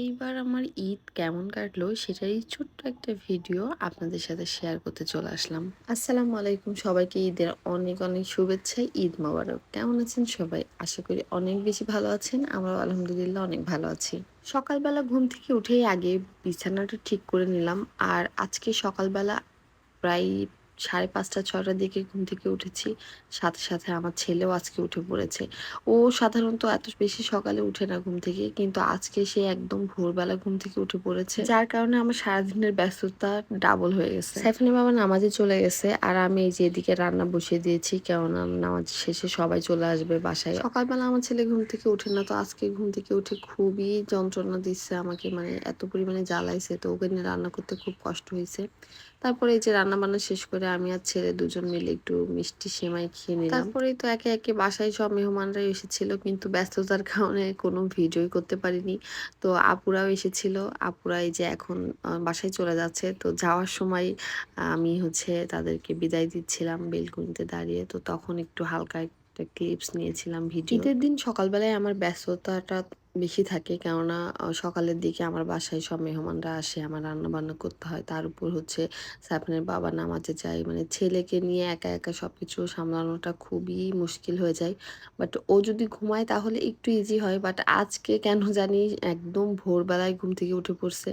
এইবার আমার ঈদ কেমন কাটলো সেটারই ছোট্ট একটা ভিডিও আপনাদের সাথে শেয়ার করতে চলে আসলাম। আসসালামু আলাইকুম, সবাইকে ঈদের অনেক অনেক শুভেচ্ছা, ঈদ মোবারক। কেমন আছেন সবাই? আশা করি অনেক বেশি ভালো আছেন আমরা আলহামদুলিল্লাহ অনেক ভালো আছি। সকালবেলা ঘুম থেকে উঠেই আগে বিছানাটা ঠিক করে নিলাম, আর আজকে সকালবেলা প্রায় সাড়ে পাঁচটা, ছটার দিকে ঘুম থেকে উঠেছি। সাথে সাথে আমার ছেলেও আজকে উঠে পড়েছে। ও সাধারণত এত বেশি সকালে উঠে না ঘুম থেকে, কিন্তু আজকে সে একদম ভোরবেলা ঘুম থেকে উঠে পড়েছে। যার কারণে আমার সারাদিনের ব্যস্ততা ডাবল হয়ে গেছে। সাইফানের বাবা নামাজে চলে গেছে, আর আমি এই যে এদিকে রান্না বসিয়ে দিয়েছি, কেননা নামাজ শেষে সবাই চলে আসবে বাসায়। সকালবেলা আমার ছেলে ঘুম থেকে উঠে না, তো আজকে ঘুম থেকে উঠে খুবই যন্ত্রণা দিচ্ছে আমাকে মানে এত পরিমাণে জ্বালাইছে, তো ওকে নিয়ে রান্না করতে খুব কষ্ট হয়েছে তারপরে এই যে রান্না বান্না শেষ করে আমি আর ছেলে দুজন মিলে একটু মিষ্টি সেমাই খেয়ে নিলাম। তারপরেই তো একে একে বাসায় সব মেহমানরাই এসেছিল কিন্তু ব্যস্ততার কারণে কোনো ভিডিওই করতে পারিনি। তো আপুরাও এসেছিল আপুরা এই যে এখন বাসায় চলে যাচ্ছে। তো যাওয়ার সময় আমি হচ্ছে তাদেরকে বিদায় দিচ্ছিলাম বেলকুনিতে দাঁড়িয়ে। তো তখন একটু হালকা একটা ক্লিপস নিয়েছিলাম ভিডিও। ঈদের দিন সকালবেলায় আমার ব্যস্ততাটা বেশি থাকে। কেননা সকালের দিকে আমার বাসায় সব মেহমানরা আসে, আমার রান্না বান্না করতে হয়। তার উপর হচ্ছে সাইফানের বাবা নামাজে যায়। মানে ছেলেকে নিয়ে একা একা সব কিছু সামলানোটা খুবই মুশকিল হয়ে যায়। বাট ও যদি ঘুমায় তাহলে একটু ইজি হয়। বাট আজকে কেন জানি একদম ভোরবেলায় ঘুম থেকে উঠে পড়ছে।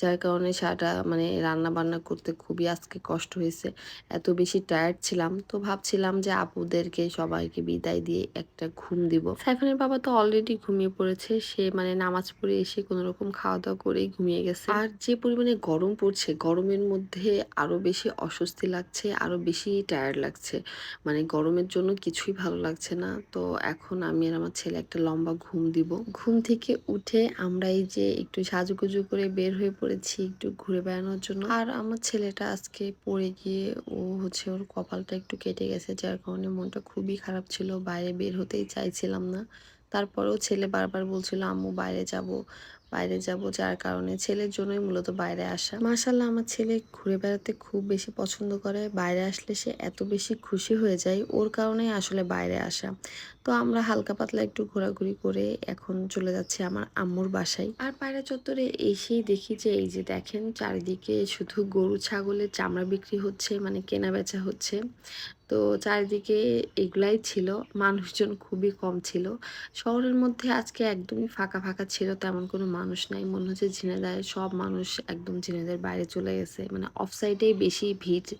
যার কারণে সারাটা মানে রান্না বান্না করতে খুবই আজকে কষ্ট হয়েছে। এত বেশি টায়ার্ড ছিলাম, তো ভাবছিলাম যে আপুদেরকে সবাইকে বিদায় দিয়ে একটা ঘুম দিব। সাইফানের বাবা তো অলরেডি ঘুমিয়ে পড়েছে, সে মানে নামাজ পড়ে এসে কোনো রকম খাওয়া দাওয়া করেই ঘুমিয়ে গেছে। আর যে পরিমাণে গরম পড়ছে, গরমের মধ্যে আরও বেশি অস্বস্তি লাগছে, আরও বেশি টায়ার্ড লাগছে। মানে গরমের জন্য কিছুই ভালো লাগছে না, তো এখন আমি আর আমার ছেলে একটা লম্বা ঘুম দিব। ঘুম থেকে উঠে আমরা এই যে একটু সাজুগুজু করে বের হয়ে পড়েছি একটু ঘুরে বেড়ানোর জন্য। আর আমার ছেলেটা আজকে পড়ে গিয়ে ও হচ্ছে ওর কপালটা একটু কেটে গেছে, যার কারণে মনটা খুবই খারাপ ছিল, বাইরে বের হতেই চাইছিলাম না। তারপরেও ছেলে বারবার বলছিল, আম্মু, বাইরে যাব। বাইরে যাব, যার কারণে ছেলের জন্যই মূলত বাইরে আসা। মাশাল্লাহ আমার ছেলে ঘুরে বেড়াতে খুব বেশি পছন্দ করে। বাইরে আসলে সে এত বেশি খুশি হয়ে যায়, ওর কারণেই আসলে বাইরে আসা। তো আমরা হালকা পাতলা একটু ঘোরাঘুরি করে এখন চলে যাচ্ছি আমার আম্মুর বাসায়। আর পায়রা চত্বরে এসেই দেখি যে, এই যে দেখেন, চারিদিকে শুধু গরু, ছাগলের চামড়া বিক্রি হচ্ছে মানে কেনা বেচা হচ্ছে। তো চারিদিকে এগুলাই ছিল, মানুষজন খুবই কম ছিল। শহরের মধ্যে আজকে একদমই ফাঁকা ফাঁকা ছিল, তেমন কোনো মানুষ নাই মনে হচ্ছে ঝিনাইদহের সব মানুষ একদম ঝিনাইদহের বাইরে চলে গেছে। মানে অফ সাইডেই বেশি ভিড়।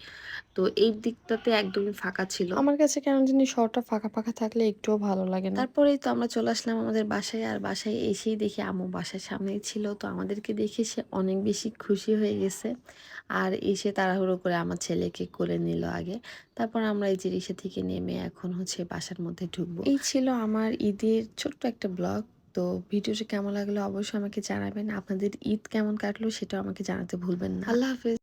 তো এই দিকটাতে একদমই ফাঁকা ছিল। আমার কাছে কেন জানি শহরটা ফাঁকা ফাঁকা থাকলে একটুও ভালো লাগে না। তারপরেই তো আমরা চলে আসলাম আমাদের বাসায় আর বাসায় এসেই দেখি আম্মু বাসার সামনেই ছিল। তো আমাদেরকে দেখে সে অনেক বেশি খুশি হয়ে গেছে। আর এসে তাড়াহুড়ো করে আমার ছেলেকে কোলে নিল আগে। তারপর আমরা এই যে রিক্সা থেকে নেমে এখন হচ্ছে বাসার মধ্যে ঢুকবো। এই ছিল আমার ঈদের ছোট্ট একটা ব্লগ। তো ভিডিওটা কেমন লাগল অবশ্যই আমাকে জানাবেন। আপনাদের ঈদ কেমন কাটলো সেটাও আমাকে জানাতে ভুলবেন না। আল্লাহ হাফেজ।